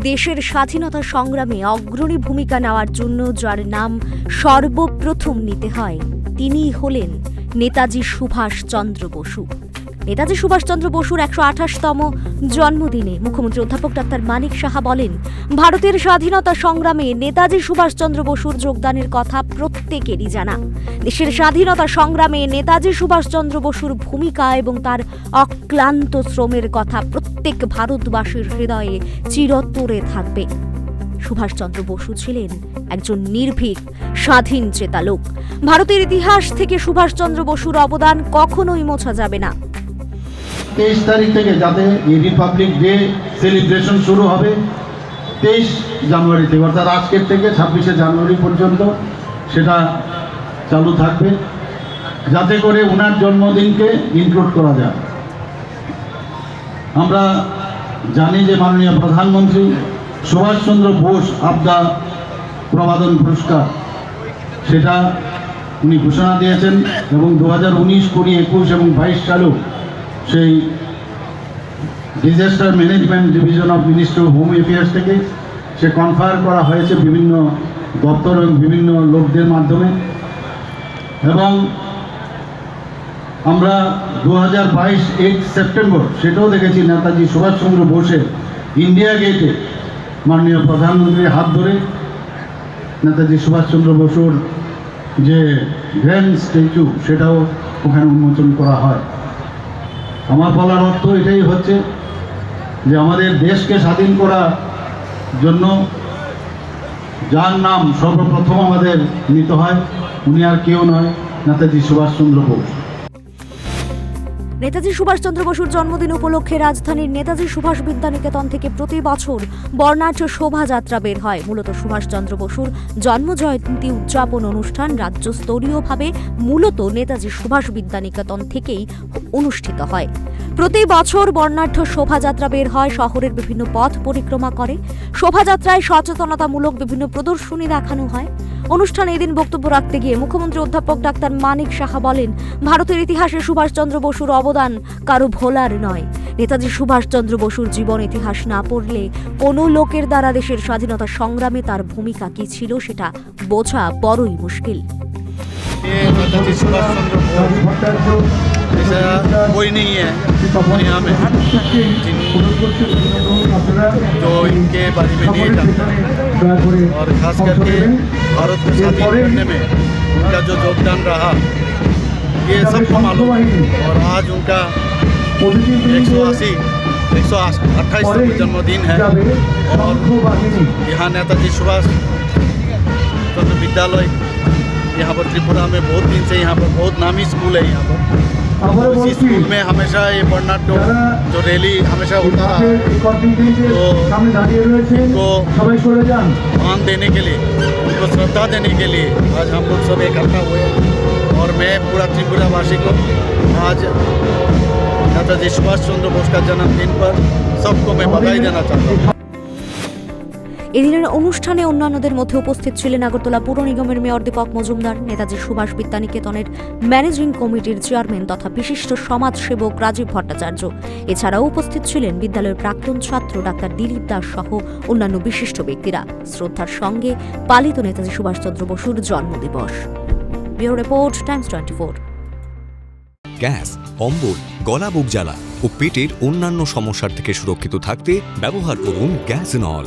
দেশের স্বাধীনতা সংগ্রামে অগ্রণী ভূমিকা নেওয়ার জন্য যার নাম সর্বপ্রথম নিতে হয়, তিনিই হলেন নেতাজি সুভাষচন্দ্র বসু। নেতাজি সুভাষচন্দ্র বসুর একশো আঠাশতম জন্মদিনে মুখ্যমন্ত্রী অধ্যাপক ডাক্তার মানিক সাহা বলেন, ভারতের স্বাধীনতা সংগ্রামে নেতাজি সুভাষচন্দ্র বসুর যোগদানের কথা প্রত্যেকেরই জানা। দেশের স্বাধীনতা সংগ্রামে নেতাজি সুভাষচন্দ্র বসুর ভূমিকা এবং তার অক্লান্ত শ্রমের কথা প্রত্যেক ভারতবাসীর হৃদয়ে চিরতরে থাকবে। সুভাষচন্দ্র বসু ছিলেন একজন নির্ভীক, স্বাধীন চেতা লোক। ভারতের ইতিহাস থেকে সুভাষচন্দ্র বসুর অবদান কখনোই মোছা যাবে না। তেইশ তারিখ থেকে যাতে রিপাবলিক ডে সেলিব্রেশন শুরু হবে, তেইশ জানুয়ারি থেকে, অর্থাৎ আজকের থেকে ছাব্বিশে জানুয়ারি পর্যন্ত সেটা চালু থাকবে। যাতে করে ওনার জন্মদিনকে ইনক্লুড করা যায়। আমরা জানি যে মাননীয় প্রধানমন্ত্রী সুভাষচন্দ্র বোস আবদা প্রবাদন পুরস্কার, সেটা উনি ঘোষণা দিয়েছেন এবং দু হাজার উনিশ, কুড়ি, একুশ এবং বাইশ সালেও সেই disaster management division of ministry of home affairs থেকে সে কনফার করা হয়েছে বিভিন্ন দপ্তর এবং বিভিন্ন লোকদের মাধ্যমে। এবং আমরা দু হাজার বাইশ এইট সেপ্টেম্বর সেটাও দেখেছি নেতাজি সুভাষচন্দ্র বোসের ইন্ডিয়া গেটে মাননীয় প্রধানমন্ত্রীর হাত ধরে। নেতাজি সুভাষচন্দ্র বসুর যে গ্র্যান্ড স্ট্যাচু সেটাও ওখানে উন্মোচন করা হয়। আমার বলার অর্থ এটাই হচ্ছে যে আমাদের দেশকে স্বাধীন করার জন্য যার নাম সর্বপ্রথম আমাদের নিতে হয়, উনি আর কেউ নয়, নেতাজি সুভাষচন্দ্র বোস। নেতাজি সুভাষচন্দ্র বসুর জন্মদিন উপলক্ষে রাজধানীর নেতাজি সুভাষ বিদ্যানিকেতন থেকে প্রতি বছর বর্ণাঢ্য শোভাযাত্রা বের হয়। মূলত সুভাষচন্দ্র বসুর জন্মজয়ন্তী উদযাপন অনুষ্ঠান রাজ্য স্তরীয়ভাবে মূলত নেতাজি সুভাষ বিদ্যানিকেতন থেকেই অনুষ্ঠিত হয়। প্রতি বছর বর্ণাঢ্য শোভাযাত্রা বের হয়, শহরের বিভিন্ন পথ পরিক্রমা করে। শোভাযাত্রায় সচেতনতামূলক বিভিন্ন প্রদর্শনী দেখানো হয়। অনুষ্ঠানে এদিন বক্তব্য রাখতে গিয়ে মুখ্যমন্ত্রী অধ্যাপক ডাক্তার মানিক সাহা বলেন, ভারতের ইতিহাসে সুভাষচন্দ্র বসুর অবদান কারও ভোলার নয়। নেতাজি সুভাষচন্দ্র বসুর জীবন ইতিহাস না পড়লে কোনো লোকের দ্বারা দেশের স্বাধীনতা সংগ্রামে তার ভূমিকা কি ছিল সেটা বোঝা বড়ই মুশকিল। ऐसा कोई नहीं है दुनिया में। जो इनके बारे में नहीं जानता। और खास करके भारत को स्वाधीन करने में उनका जो योगदान रहा, ये सबको मालूम है। और आज उनका एक सौ अस्सी, एक सौ अट्ठाईस जन्मदिन है। और यहाँ नेताजी सुभाष चंद्र विद्यालय, यहाँ पर त्रिपुरा में बहुत दिन से यहाँ पर बहुत नामी स्कूल है यहाँ पर। इसी स्कूल में हमेशा ये बर्नाडो जो रैली हमेशा होता रहा इनको मान देने के लिए उनको श्रद्धा देने के लिए आज हम लोग सब इकट्ठा हुए हैं। और मैं पूरा त्रिपुरावासी को आज नेताजी सुभाष चंद्र बोस का जन्मदिन पर सबको मैं बधाई देना चाहता हूँ এদিনের অনুষ্ঠানে অন্যান্যদের মধ্যে উপস্থিত ছিলেন আগরতলা পুর নিগমের মেয়র দীপক মজুমদার, নেতাজি সুভাষ বিদ্যানিকেতনের ম্যানেজিং কমিটির চেয়ারম্যান তথা বিশিষ্ট সমাজসেবক রাজীব ভট্টাচার্য। এছাড়াও উপস্থিত ছিলেন বিদ্যালয়ের প্রাক্তন ছাত্র ডাক্তার দিলীপ দাস সহ অন্যান্য বিশিষ্ট ব্যক্তিরা। শ্রদ্ধার সঙ্গে পালিত নেতাজি সুভাষচন্দ্র বসুর জন্মদিবস। ফোর। গ্যাস অম্বল গলা বুক জ্বালা ও পেটের অন্যান্য সমস্যার থেকে সুরক্ষিত থাকতে ব্যবহার করুন গ্যাস নল